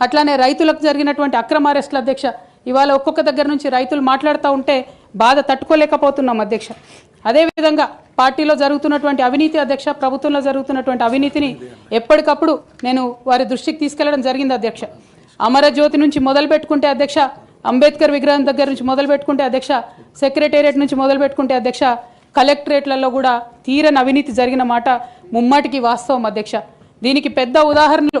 అట్లానే రైతులకు జరిగినటువంటి అక్రమ అరెస్టులు అధ్యక్ష ఇవాళ ఒక్కొక్క దగ్గర నుంచి రైతులు మాట్లాడుతూ ఉంటే బాధ తట్టుకోలేకపోతున్నాం అధ్యక్ష. అదేవిధంగా పార్టీలో జరుగుతున్నటువంటి అవినీతి అధ్యక్ష ప్రభుత్వంలో జరుగుతున్నటువంటి అవినీతిని ఎప్పటికప్పుడు నేను వారి దృష్టికి తీసుకెళ్ళడం జరిగింది అధ్యక్ష. అమరజ్యోతి నుంచి మొదలు పెట్టుకుంటే అధ్యక్ష అంబేద్కర్ విగ్రహం దగ్గర నుంచి మొదలు పెట్టుకుంటే అధ్యక్ష సెక్రటేరియట్ నుంచి మొదలు పెట్టుకుంటే అధ్యక్ష కలెక్టరేట్లలో కూడా తీరని అవినీతి జరిగిన మాట ముమ్మాటికి వాస్తవం అధ్యక్ష. దీనికి పెద్ద ఉదాహరణలు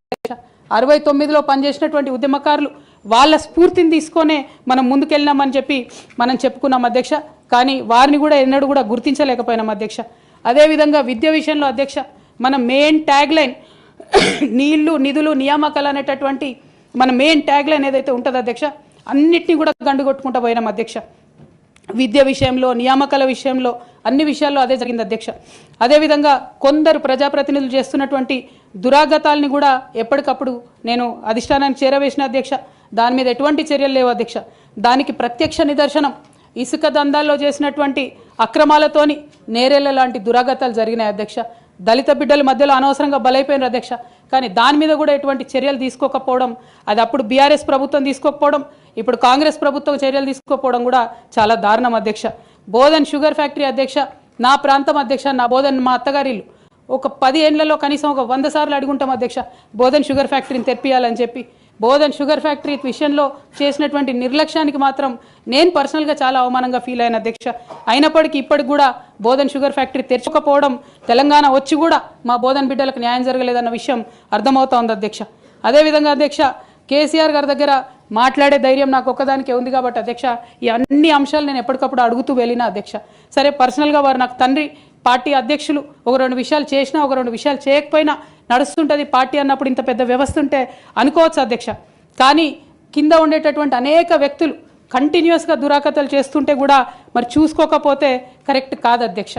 అధ్యక్ష. అరవై తొమ్మిదిలో పనిచేసినటువంటి ఉద్యమకారులు వాళ్ళ స్ఫూర్తిని తీసుకొనే మనం ముందుకెళ్ళినామని చెప్పి మనం చెప్పుకున్నాం అధ్యక్ష. కానీ వారిని కూడా ఎన్నడూ కూడా గుర్తించలేకపోయినాం అధ్యక్ష. అదేవిధంగా విద్య విషయంలో అధ్యక్ష మన మెయిన్ ట్యాగ్ లైన్ నీళ్ళు నిధులు నియామకాలు అనేటటువంటి మన మెయిన్ ట్యాగ్ లైన్ ఏదైతే ఉంటుందో అధ్యక్ష అన్నిటినీ కూడా గండుగొట్టుకుంటూ పోయినాం అధ్యక్ష. విద్య విషయంలో నియామకాల విషయంలో అన్ని విషయాల్లో అదే జరిగింది అధ్యక్ష. అదేవిధంగా కొందరు ప్రజాప్రతినిధులు చేస్తున్నటువంటి దురాగతాల్ని కూడా ఎప్పటికప్పుడు నేను అధిష్టానానికి చేరవేసిన అధ్యక్ష. దాని మీద ఎటువంటి చర్యలు లేవు అధ్యక్ష. దానికి ప్రత్యక్ష నిదర్శనం ఇసుక దందాల్లో చేసినటువంటి అక్రమాలతోని నేరేళ్ళ లాంటి దురాగతాలు జరిగినాయి అధ్యక్ష. దళిత బిడ్డల మధ్యలో అనవసరంగా బలైపోయినారు అధ్యక్ష. కానీ దాని మీద కూడా ఎటువంటి చర్యలు తీసుకోకపోవడం అది అప్పుడు బీఆర్ఎస్ ప్రభుత్వం తీసుకోకపోవడం ఇప్పుడు కాంగ్రెస్ ప్రభుత్వం చర్యలు తీసుకోకపోవడం కూడా చాలా దారుణం అధ్యక్ష. బోధన్ షుగర్ ఫ్యాక్టరీ అధ్యక్ష నా ప్రాంతం అధ్యక్ష నా బోధన్ మా అత్తగారిల్లు ఒక పది ఏళ్ళలో కనీసం ఒక వంద సార్లు అడుగుంటాం అధ్యక్ష బోధన్ షుగర్ ఫ్యాక్టరీని తెప్పియాలని చెప్పి. బోధన్ షుగర్ ఫ్యాక్టరీ విషయంలో చేసినటువంటి నిర్లక్ష్యానికి మాత్రం నేను పర్సనల్గా చాలా అవమానంగా ఫీల్ అయిన అధ్యక్ష. అయినప్పటికీ ఇప్పటికి కూడా బోధన్ షుగర్ ఫ్యాక్టరీ తెరచకపోవడం తెలంగాణ వచ్చి కూడా మా బోధన్ బిడ్డలకు న్యాయం జరగలేదన్న విషయం అర్థమవుతోంది అధ్యక్ష. అదేవిధంగా అధ్యక్ష కేసీఆర్ గారి దగ్గర మాట్లాడే ధైర్యం నాకు ఒక్కదానికే ఉంది కాబట్టి అధ్యక్ష ఈ అన్ని అంశాలు నేను ఎప్పటికప్పుడు అడుగుతూ వెళ్ళిన అధ్యక్ష. సరే పర్సనల్గా వారు నాకు తండ్రి పార్టీ అధ్యక్షులు ఒక రెండు విషయాలు చేసినా ఒక రెండు విషయాలు చేయకపోయినా నడుస్తుంటుంది పార్టీ అన్నప్పుడు ఇంత పెద్ద వ్యవస్థ ఉంటే అనుకోవచ్చు అధ్యక్ష. కానీ కింద ఉండేటటువంటి అనేక వ్యక్తులు కంటిన్యూస్గా దురాకతలు చేస్తుంటే కూడా మరి చూసుకోకపోతే కరెక్ట్ కాదు అధ్యక్ష.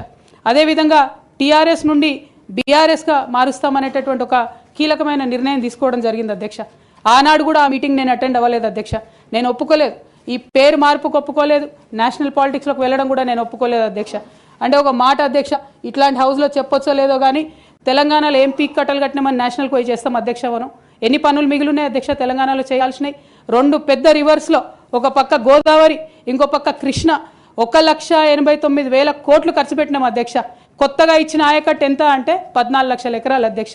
అదేవిధంగా టీఆర్ఎస్ నుండి బీఆర్ఎస్గా మారుస్తామనేటటువంటి ఒక కీలకమైన నిర్ణయం తీసుకోవడం జరిగింది అధ్యక్ష. ఆనాడు కూడా ఆ మీటింగ్ నేను అటెండ్ అవ్వలేదు అధ్యక్ష. నేను ఒప్పుకోలేదు. ఈ పేరు మార్పుకు ఒప్పుకోలేదు. నేషనల్ పాలిటిక్స్లోకి వెళ్ళడం కూడా నేను ఒప్పుకోలేదు అధ్యక్ష. అంటే ఒక మాట అధ్యక్ష ఇట్లాంటి హౌస్లో చెప్పొచ్చో లేదో కానీ తెలంగాణలో ఏం పీక్ కట్టలు కట్టినామని నేషనల్కి పోయి చేస్తాం అధ్యక్ష మనం. ఎన్ని పనులు మిగిలినాయి అధ్యక్ష తెలంగాణలో చేయాల్సినవి? రెండు పెద్ద రివర్స్లో ఒక పక్క గోదావరి ఇంకో పక్క కృష్ణ. ఒక లక్ష ఎనభై తొమ్మిది వేల కోట్లు ఖర్చు పెట్టినాం అధ్యక్ష. కొత్తగా ఇచ్చిన ఆయకట్టు ఎంత అంటే పద్నాలుగు లక్షల ఎకరాలు అధ్యక్ష.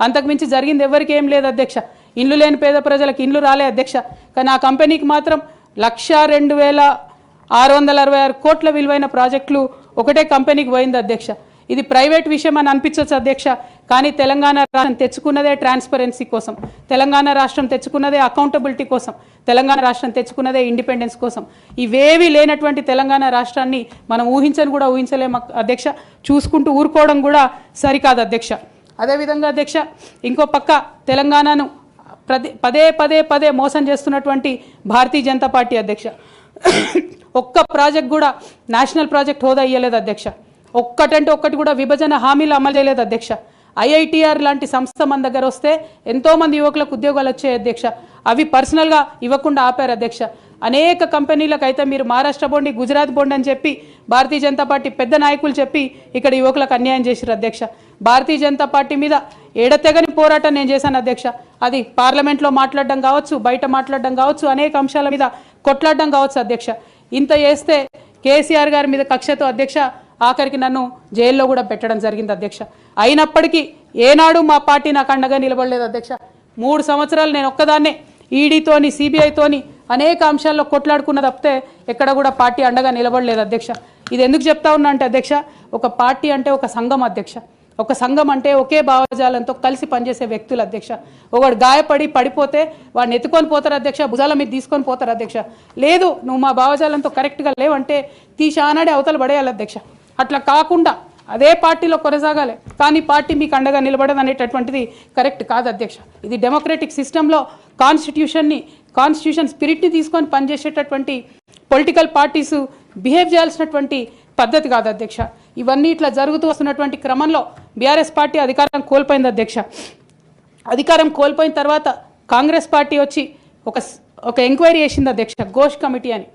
అంతకుమించి జరిగింది ఎవరికి ఏం లేదు అధ్యక్ష. ఇండ్లు లేని పేద ప్రజలకు ఇండ్లు రాలే అధ్యక్ష. కానీ ఆ కంపెనీకి మాత్రం లక్ష రెండు వేల ఆరు వందల అరవై ఆరు కోట్ల విలువైన ప్రాజెక్టులు ఒకటే కంపెనీకి పోయింది అధ్యక్ష. ఇది ప్రైవేట్ విషయం అని అనిపించవచ్చు అధ్యక్ష. కానీ తెలంగాణ రాష్ట్రం తెచ్చుకున్నదే ట్రాన్స్పరెన్సీ కోసం. తెలంగాణ రాష్ట్రం తెచ్చుకున్నదే అకౌంటబిలిటీ కోసం. తెలంగాణ రాష్ట్రం తెచ్చుకున్నదే ఇండిపెండెన్స్ కోసం. ఇవేవి లేనటువంటి తెలంగాణ రాష్ట్రాన్ని మనం ఊహించని కూడా ఊహించలేము అధ్యక్ష. చూసుకుంటూ ఊరుకోవడం కూడా సరికాదు అధ్యక్ష. అదేవిధంగా అధ్యక్ష ఇంకో పక్క తెలంగాణను ప్రతి పదే పదే పదే మోసం చేస్తున్నటువంటి భారతీయ జనతా పార్టీ అధ్యక్ష. ఒక్క ప్రాజెక్ట్ కూడా నేషనల్ ప్రాజెక్ట్ హోదా ఇయ్యలేదు అధ్యక్ష. ఒక్కటంటే ఒక్కటి కూడా విభజన హామీలు అమలు చేయలేదు అధ్యక్ష. ఐఐటిఆర్ లాంటి సంస్థ మన దగ్గర వస్తే ఎంతోమంది యువకులకు ఉద్యోగాలు వచ్చాయి అధ్యక్ష. అవి పర్సనల్గా ఇవ్వకుండా ఆపారు అధ్యక్ష. అనేక కంపెనీలకు అయితే మీరు మహారాష్ట్ర బోండి గుజరాత్ బోండి అని చెప్పి భారతీయ జనతా పార్టీ పెద్ద నాయకులు చెప్పి ఇక్కడ యువకులకు అన్యాయం చేశారు అధ్యక్ష. భారతీయ జనతా పార్టీ మీద ఎడతెగని పోరాటం నేను చేశాను అధ్యక్ష. అది పార్లమెంట్లో మాట్లాడడం కావచ్చు బయట మాట్లాడడం కావచ్చు అనేక అంశాల మీద కొట్లాడడం కావచ్చు అధ్యక్ష. ఇంత చేస్తే కేసీఆర్ గారి మీద కక్షతో అధ్యక్ష ఆఖరికి నన్ను జైల్లో కూడా పెట్టడం జరిగింది అధ్యక్ష. అయినప్పటికీ ఏనాడు మా పార్టీ నాకు అండగా నిలబడలేదు అధ్యక్ష. మూడు సంవత్సరాలు నేను ఒక్కదాన్నే ఈడీతోని సిబిఐతోని అనేక అంశాల్లో కొట్లాడుకున్న తప్పితే ఎక్కడ కూడా పార్టీ అండగా నిలబడలేదు అధ్యక్ష. ఇది ఎందుకు చెప్తా ఉన్నా అంటే అధ్యక్ష ఒక పార్టీ అంటే ఒక సంఘం అధ్యక్ష. ఒక సంఘం అంటే ఒకే భావజాలంతో కలిసి పనిచేసే వ్యక్తులు అధ్యక్ష. ఒకడు గాయపడి పడిపోతే వాడిని ఎత్తుకొని పోతారు అధ్యక్ష భుజాల మీద తీసుకొని పోతారు అధ్యక్ష. లేదు నువ్వు మా భావజాలంతో కరెక్ట్గా లేవంటే తీసి ఆనాడే అవతల పడేయాలి అధ్యక్ష. అట్లా కాకుండా అదే పార్టీలో కొనసాగాలి. కానీ పార్టీ మీకు అండగా నిలబడదు అనేటటువంటిది కరెక్ట్ కాదు అధ్యక్ష. ఇది డెమోక్రటిక్ సిస్టంలో కాన్స్టిట్యూషన్ని కాన్స్టిట్యూషన్ స్పిరిట్ని తీసుకొని పనిచేసేటటువంటి పొలిటికల్ పార్టీస్ బిహేవ్ చేయాల్సినటువంటి పద్ధతి కాదు అధ్యక్ష. ఇవన్నీ ఇట్లా జరుగుతూ వస్తున్నటువంటి క్రమంలో బీఆర్ఎస్ పార్టీ అధికారం కోల్పోయింది అధ్యక్ష. అధికారం కోల్పోయిన తర్వాత కాంగ్రెస్ పార్టీ వచ్చి ఒక ఒక ఎంక్వైరీ చేసింది అధ్యక్ష ఘోష్ కమిటీ అని.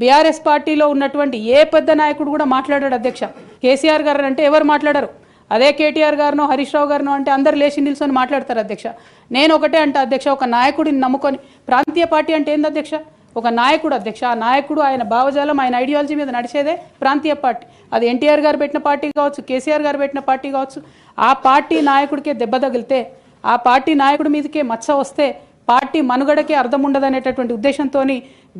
బీఆర్ఎస్ పార్టీలో ఉన్నటువంటి ఏ పెద్ద నాయకుడు కూడా మాట్లాడాడు అధ్యక్ష. కేసీఆర్ గారు అంటే ఎవరు మాట్లాడరు? అదే కేటీఆర్ గారినో హరీష్ రావు గారినో అంటే అందరు లేచి నిల్చొని మాట్లాడతారు అధ్యక్ష. నేను ఒకటే అంటే అధ్యక్ష ఒక నాయకుడిని నమ్ముకొని ప్రాంతీయ పార్టీ అంటే ఏంది అధ్యక్ష? ఒక నాయకుడు అధ్యక్ష. ఆ నాయకుడు ఆయన భావజాలం ఆయన ఐడియాలజీ మీద నడిచేదే ప్రాంతీయ పార్టీ. అది ఎన్టీఆర్ గారు పెట్టిన పార్టీ కావచ్చు కేసీఆర్ గారు పెట్టిన పార్టీ కావచ్చు. ఆ పార్టీ నాయకుడికే దెబ్బ తగిలితే ఆ పార్టీ నాయకుడి మీదకే మచ్చ వస్తే పార్టీ మనుగడకే అర్థం ఉండదనేటటువంటి ఉద్దేశంతో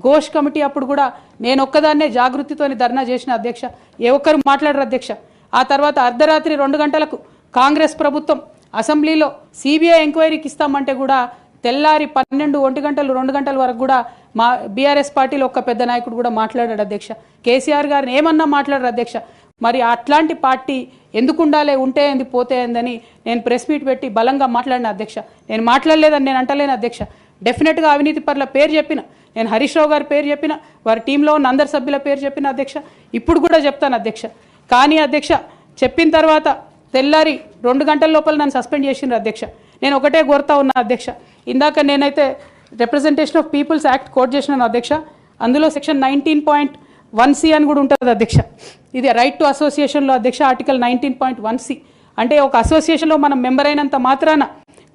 ఘోష్ కమిటీ అప్పుడు కూడా నేను ఒక్కదాన్నే జాగృతితోని ధర్నా చేసిన అధ్యక్ష. ఏ ఒక్కరు మాట్లాడరు అధ్యక్ష. ఆ తర్వాత అర్ధరాత్రి రెండు గంటలకు కాంగ్రెస్ ప్రభుత్వం అసెంబ్లీలో సిబిఐ ఎంక్వైరీకి ఇస్తామంటే కూడా తెల్లారి పన్నెండు ఒంటి గంటలు రెండు గంటల వరకు కూడా మా బీఆర్ఎస్ పార్టీలో ఒక్క పెద్ద నాయకుడు కూడా మాట్లాడాడు అధ్యక్ష. కేసీఆర్ గారిని ఏమన్నా మాట్లాడారు అధ్యక్ష? మరి అట్లాంటి పార్టీ ఎందుకు ఉండాలి ఉంటే ఏంది పోతే ఏందని నేను ప్రెస్ మీట్ పెట్టి బలంగా మాట్లాడిన అధ్యక్ష. నేను మాట్లాడలేదని నేను అంటలేను అధ్యక్ష. డెఫినెట్గా అవినీతి పట్ల పేరు చెప్పిన నేను హరీష్ రావు గారి పేరు చెప్పిన వారి టీంలో ఉన్న అందరి సభ్యుల పేరు చెప్పిన అధ్యక్ష. ఇప్పుడు కూడా చెప్తాను అధ్యక్ష. కానీ అధ్యక్ష చెప్పిన తర్వాత తెల్లారి రెండు గంటల లోపల నన్ను సస్పెండ్ చేసిండ్రు అధ్యక్ష. నేను ఒకటే కోరుతా ఉన్నా అధ్యక్ష. ఇందాక నేనైతే representation of peoples act quote చేసినాను అధ్యక్ష. అందులో section nineteen point one C అని కూడా ఉంటుంది అధ్యక్ష. ఇది రైట్ టు అసోసియేషన్లో అధ్యక్ష article nineteen point one C అంటే ఒక అసోసియేషన్లో మనం మెంబర్ అయినంత మాత్రాన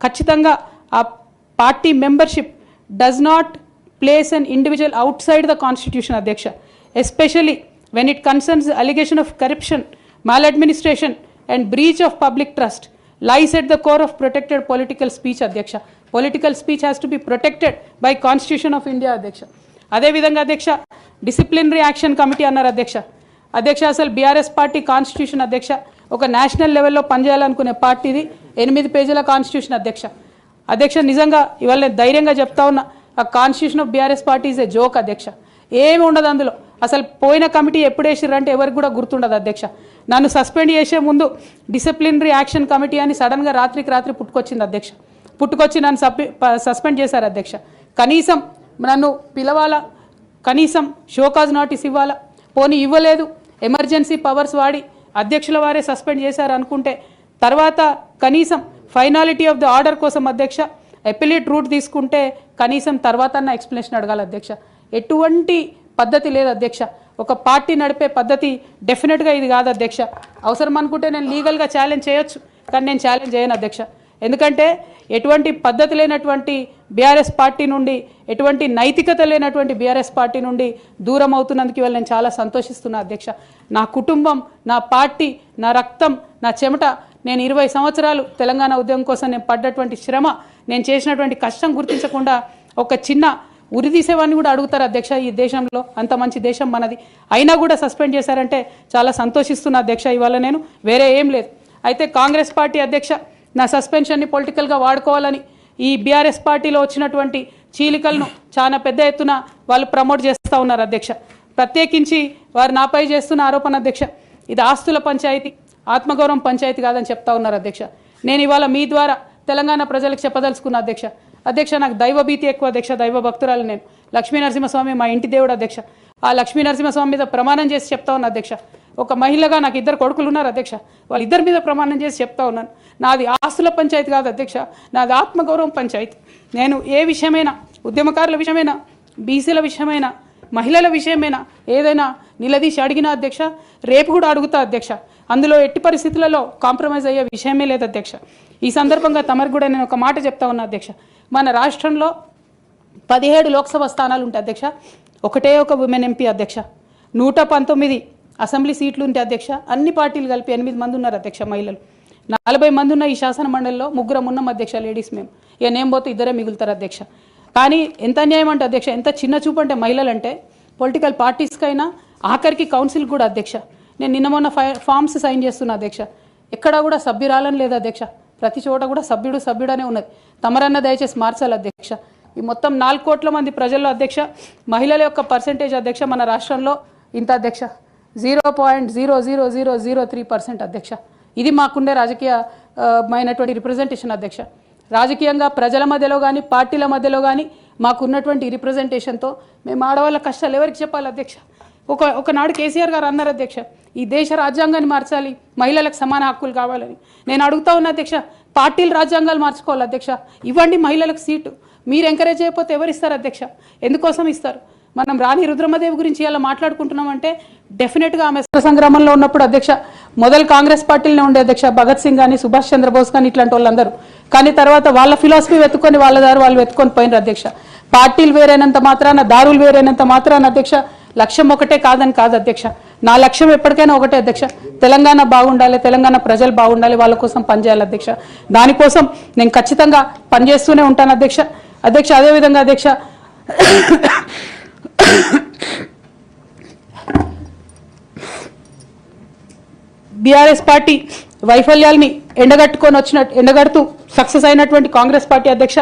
ఖచ్చితంగా ఆ party membership does not place an individual outside the constitution అధ్యక్ష. Especially when it concerns allegation of corruption maladministration and breach of public trust lies at the core of protected political speech అధ్యక్ష political speech has to be protected by constitution of India అధ్యక్ష అదేవిధంగా అధ్యక్ష disciplinary action committee అన్నారు అధ్యక్ష అధ్యక్ష అసలు BRS party constitution అధ్యక్ష ఒక నేషనల్ లెవెల్లో పనిచేయాలనుకునే పార్టీది ఎనిమిది పేజీల కాన్స్టిట్యూషన్ అధ్యక్ష అధ్యక్ష నిజంగా ఇవాళ నేను ధైర్యంగా చెప్తా ఉన్న ఆ constitution of BRS party is a joke అధ్యక్ష ఏమి ఉండదు అందులో. అసలు పోయిన కమిటీ ఎప్పుడు వేసిర్రంటే ఎవరికి కూడా గుర్తుండదు అధ్యక్ష. నన్ను సస్పెండ్ చేసే ముందు డిసిప్లినరీ యాక్షన్ కమిటీ అని సడన్గా రాత్రికి రాత్రి పుట్టుకొచ్చింది అధ్యక్ష. పుట్టుకొచ్చి నన్ను సస్పెండ్ చేశారు అధ్యక్ష. కనీసం నన్ను పిలవాలా? కనీసం షోకాజ్ నోటీస్ ఇవ్వాలా? పోనీ ఇవ్వలేదు. ఎమర్జెన్సీ పవర్స్ వాడి అధ్యక్షుల వారే సస్పెండ్ చేశారు అనుకుంటే తర్వాత కనీసం ఫైనాలిటీ ఆఫ్ ద ఆర్డర్ కోసం అధ్యక్ష ఎపిలేట్ రూట్ తీసుకుంటే కనీసం తర్వాత అన్న ఎక్స్ప్లెనేషన్ అడగాలి అధ్యక్ష. ఎటువంటి పద్ధతి లేదు అధ్యక్ష. ఒక పార్టీ నడిపే పద్ధతి డెఫినెట్గా ఇది కాదు అధ్యక్ష. అవసరం అనుకుంటే నేను లీగల్గా ఛాలెంజ్ చేయొచ్చు కానీ నేను ఛాలెంజ్ చేయను అధ్యక్ష. ఎందుకంటే ఎటువంటి పద్ధతి లేనటువంటి బీఆర్ఎస్ పార్టీ నుండి ఎటువంటి నైతికత లేనటువంటి బీఆర్ఎస్ పార్టీ నుండి దూరం అవుతున్నందుకు ఇవాళ నేను చాలా సంతోషిస్తున్నా అధ్యక్ష. నా కుటుంబం నా పార్టీ నా రక్తం నా చెమట నేను ఇరవై సంవత్సరాలు తెలంగాణ ఉద్యమం కోసం నేను పడ్డటువంటి శ్రమ నేను చేసినటువంటి కష్టం గుర్తించకుండా ఒక చిన్న ఉరి తీసేవాడిని కూడా అడుగుతారు అధ్యక్ష ఈ దేశంలో అంత మంచి దేశం మనది. అయినా కూడా సస్పెండ్ చేశారంటే చాలా సంతోషిస్తున్న అధ్యక్ష ఇవాళ నేను వేరే ఏం లేదు. అయితే కాంగ్రెస్ పార్టీ అధ్యక్ష నా సస్పెన్షన్ని పొలిటికల్గా వాడుకోవాలని ఈ బీఆర్ఎస్ పార్టీలో వచ్చినటువంటి చీలికలను చాలా పెద్ద ఎత్తున వాళ్ళు ప్రమోట్ చేస్తూ ఉన్నారు అధ్యక్ష. ప్రత్యేకించి వారు నాపై చేస్తున్న ఆరోపణ అధ్యక్ష ఇది ఆస్తుల పంచాయతీ ఆత్మగౌరవం పంచాయతీ కాదని చెప్తా ఉన్నారు అధ్యక్ష. నేను ఇవాళ మీ ద్వారా తెలంగాణ ప్రజలకు చెప్పదలుచుకున్న అధ్యక్ష అధ్యక్ష నాకు దైవభీతి ఎక్కువ అధ్యక్ష దైవ భక్తురాలు నేను. లక్ష్మీ నరసింహస్వామి మా ఇంటి దేవుడు అధ్యక్ష. ఆ లక్ష్మీ నరసింహస్వామి మీద ప్రమాణం చేసి చెప్తా ఉన్నా అధ్యక్ష. ఒక మహిళగా నాకు ఇద్దరు కొడుకులు ఉన్నారు అధ్యక్ష. వాళ్ళు ఇద్దరి మీద ప్రమాణం చేసి చెప్తా ఉన్నాను. నాది ఆస్తుల పంచాయతీ కాదు అధ్యక్ష. నాది ఆత్మగౌరవం పంచాయతీ. నేను ఏ విషయమైనా ఉద్యమకారుల విషయమైనా బీసీల విషయమైనా మహిళల విషయమైనా ఏదైనా నిలదీసి అడిగినా అధ్యక్ష రేపు కూడా అడుగుతా అధ్యక్ష. అందులో ఎట్టి పరిస్థితులలో కాంప్రమైజ్ అయ్యే విషయమే లేదు అధ్యక్ష. ఈ సందర్భంగా తమరికి కూడా నేను ఒక మాట చెప్తా ఉన్నా అధ్యక్ష. మన రాష్ట్రంలో పదిహేడు లోక్సభ స్థానాలు ఉంటాయి అధ్యక్ష. ఒకటే ఒక ఉమెన్ ఎంపీ అధ్యక్ష. నూట పంతొమ్మిది అసెంబ్లీ సీట్లు ఉంటే అధ్యక్ష. అన్ని పార్టీలు కలిపి ఎనిమిది మంది ఉన్నారు అధ్యక్ష మహిళలు. నలభై మంది ఉన్న ఈ శాసన మండలిలో ముగ్గురం ఉన్నాం అధ్యక్ష లేడీస్ మేము ఇక నేను పోతే ఇద్దరే మిగులుతారు అధ్యక్ష. కానీ ఎంత అన్యాయం అంటే అధ్యక్ష ఎంత చిన్న చూపు అంటే మహిళలు అంటే పొలిటికల్ పార్టీస్కైనా ఆఖరికి కౌన్సిల్ కూడా అధ్యక్ష. నేను నిన్న మొన్న ఫామ్స్ సైన్ చేస్తున్నా అధ్యక్ష. ఎక్కడా కూడా సభ్యురాలని లేదు అధ్యక్ష. ప్రతి చోట కూడా సభ్యుడు సభ్యుడనే ఉన్నది. తమరన్న దయచేసి మార్చాలి అధ్యక్ష. ఈ మొత్తం నాలుగు కోట్ల మంది ప్రజల్లో అధ్యక్ష మహిళల యొక్క పర్సంటేజ్ అధ్యక్ష మన రాష్ట్రంలో ఇంత అధ్యక్ష. Zero point zero zero zero zero three percent అధ్యక్ష. ఇది మాకుండే రాజకీయమైనటువంటి రిప్రజెంటేషన్ అధ్యక్ష. రాజకీయంగా ప్రజల మధ్యలో కానీ పార్టీల మధ్యలో కానీ మాకున్నటువంటి రిప్రజెంటేషన్తో మేము ఆడవాళ్ళ కష్టాలు ఎవరికి చెప్పాలి అధ్యక్ష? ఒక ఒకనాడు కేసీఆర్ గారు అన్నారు అధ్యక్ష. ఈ దేశ రాజ్యాంగాన్ని మార్చాలి. మహిళలకు సమాన హక్కులు కావాలని. నేను అడుగుతా ఉన్నా అధ్యక్ష పార్టీలు రాజ్యాంగాలు మార్చుకోవాలి అధ్యక్ష. ఇవ్వండి మహిళలకు సీటు. మీరు ఎంకరేజ్ చేయకపోతే ఎవరిస్తారు అధ్యక్ష? ఎందుకోసం ఇస్తారు? మనం రాణి రుద్రమదేవి గురించి ఇలా మాట్లాడుకుంటున్నామంటే డెఫినెట్గా ఆమె స్వతంత్ర సంగ్రామంలో ఉన్నప్పుడు అధ్యక్ష మొదలు కాంగ్రెస్ పార్టీలోనే ఉండే అధ్యక్ష భగత్ సింగ్ కానీ సుభాష్ చంద్రబోస్ కానీ ఇట్లాంటి వాళ్ళందరూ. కానీ తర్వాత వాళ్ళ ఫిలాసఫీ వెతుక్కొని వాళ్ళ దారి వాళ్ళు వెతుక్కొని పోయినారు అధ్యక్ష. పార్టీలు వేరైనంత మాత్రాన దారులు వేరైనంత మాత్రాన అధ్యక్ష లక్ష్యం ఒకటే కాదని కాదు అధ్యక్ష. నా లక్ష్యం ఎప్పటికైనా ఒకటే అధ్యక్ష. తెలంగాణ బాగుండాలి తెలంగాణ ప్రజలు బాగుండాలి వాళ్ళ కోసం పనిచేయాలి అధ్యక్ష. దానికోసం నేను ఖచ్చితంగా పనిచేస్తూనే ఉంటాను అధ్యక్ష. అధ్యక్ష అదేవిధంగా అధ్యక్ష. బీఆర్ఎస్ పార్టీ వైఫల్యాల్ని ఎండగట్టుకొని వచ్చినట్టు ఎండగడుతూ సక్సెస్ అయినటువంటి కాంగ్రెస్ పార్టీ అధ్యక్ష.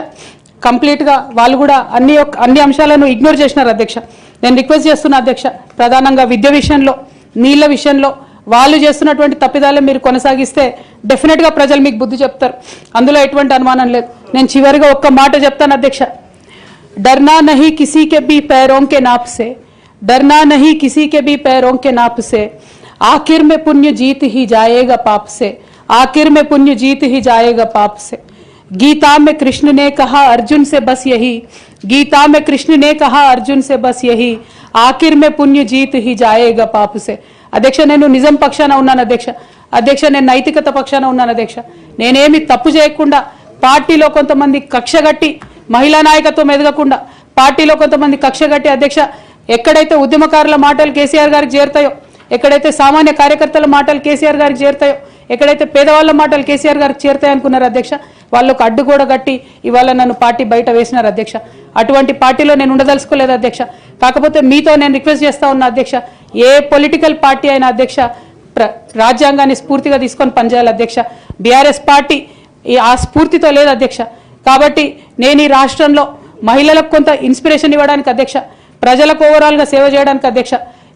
కంప్లీట్గా వాళ్ళు కూడా అన్ని యొక్క- అన్ని అంశాలను ఇగ్నోర్ చేసినారు అధ్యక్ష. నేను రిక్వెస్ట్ చేస్తున్నా అధ్యక్ష ప్రధానంగా విద్య విషయంలో నీళ్ల విషయంలో వాళ్ళు చేస్తున్నటువంటి తప్పిదాలను మీరు కొనసాగిస్తే డెఫినెట్గా ప్రజలు మీకు బుద్ధి చెప్తారు అందులో ఎటువంటి అనుమానం లేదు నేను చివరిగా ఒక్క మాట చెప్తాను అధ్యక్ష डरना नहीं किसी के भी पैरों के नाप से डरना नहीं किसी के भी पैरों के नाप से आखिर में पुण्य जीत ही जाएगा पाप से आखिर में पुण्य जीत ही जाएगा पाप से गीता में कृष्ण ने कहा अर्जुन से बस यही गीता में कृष्ण ने कहा अर्जुन से बस यही आखिर में पुण्य जीत ही जाएगा पाप से అధ్యక్ష నేను నిజం పక్షాన ఉన్నాను అధ్యక్ష అధ్యక్ష నేను నైతికత పక్షాన ఉన్నాను అధ్యక్ష నేనేమి తప్పు చేయకుండా పార్టీలో కొంతమంది కక్షగట్టి మహిళా నాయకత్వం ఎదగకుండా పార్టీలో కొంతమంది కక్షగట్టి అధ్యక్ష ఎక్కడైతే ఉద్యమకారుల మాటలు కేసీఆర్ గారికి చేరుతాయో ఎక్కడైతే సామాన్య కార్యకర్తల మాటలు కేసీఆర్ గారికి చేరుతాయో ఎక్కడైతే పేదవాళ్ళ మాటలు కేసీఆర్ గారికి చేరుతాయనుకున్నారు అధ్యక్ష వాళ్ళకు అడ్డు కట్టి ఇవాళ నన్ను పార్టీ బయట వేసినారు అధ్యక్ష. అటువంటి పార్టీలో నేను ఉండదలుచుకోలేదు అధ్యక్ష. కాకపోతే మీతో నేను రిక్వెస్ట్ చేస్తా ఉన్నా అధ్యక్ష ఏ పొలిటికల్ పార్టీ అయినా అధ్యక్ష ప్ర- రాజ్యాంగాన్ని స్ఫూర్తిగా తీసుకొని పనిచేయాలి అధ్యక్ష. బీఆర్ఎస్ పార్టీ ఆ స్ఫూర్తితో లేదు అధ్యక్ష. కాబట్టి నేను ఈ రాష్ట్రంలో మహిళలకు కొంత ఇన్స్పిరేషన్ ఇవ్వడానికి అధ్యక్ష ప్రజలకు ఓవరాల్గా సేవ చేయడానికి అధ్యక్ష.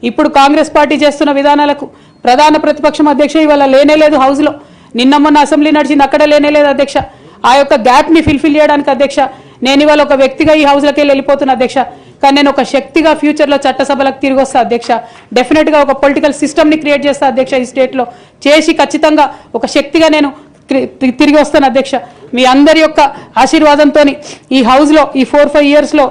ఇప్పుడు కాంగ్రెస్ పార్టీ చేస్తున్న విధానాలకు ప్రధాన ప్రతిపక్షం అధ్యక్ష ఇవాళ లేనే లేదు హౌస్లో. నిన్న మొన్న అసెంబ్లీ నడిచింది అక్కడ లేనే లేదు అధ్యక్ష. ఆ యొక్క గ్యాప్ని ఫిల్ఫిల్ చేయడానికి అధ్యక్ష. నేను ఇవాళ ఒక వ్యక్తిగా ఈ హౌస్లోకి వెళ్ళి వెళ్ళిపోతున్నా అధ్యక్ష. కానీ నేను ఒక శక్తిగా ఫ్యూచర్లో చట్టసభలకు తిరిగి వస్తా అధ్యక్ష. డెఫినెట్గా ఒక పొలిటికల్ సిస్టమ్ని క్రియేట్ చేస్తా అధ్యక్ష ఈ స్టేట్లో. చేసి ఖచ్చితంగా ఒక శక్తిగా నేను తిరిగి వస్తాను అధ్యక్ష. మీ అందరి యొక్క ఆశీర్వాదంతో ఈ హౌస్లో ఈ ఫోర్ ఫైవ్ ఇయర్స్లో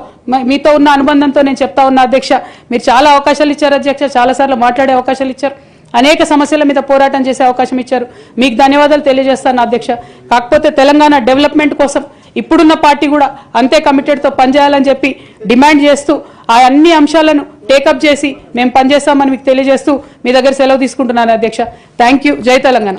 మీతో ఉన్న అనుబంధంతో నేను చెప్తా ఉన్నా అధ్యక్ష మీరు చాలా అవకాశాలు ఇచ్చారు అధ్యక్ష చాలాసార్లు మాట్లాడే అవకాశాలు ఇచ్చారు. అనేక సమస్యల మీద పోరాటం చేసే అవకాశం ఇచ్చారు. మీకు ధన్యవాదాలు తెలియజేస్తాను అధ్యక్ష. కాకపోతే తెలంగాణ డెవలప్మెంట్ కోసం ఇప్పుడున్న పార్టీ కూడా అంతే కమిటెడ్తో పనిచేయాలని చెప్పి డిమాండ్ చేస్తూ ఆ అన్ని అంశాలను టేకప్ చేసి మేము పనిచేస్తామని మీకు తెలియజేస్తూ మీ దగ్గర సెలవు తీసుకుంటున్నాను అధ్యక్ష. Thank you. జై తెలంగాణ.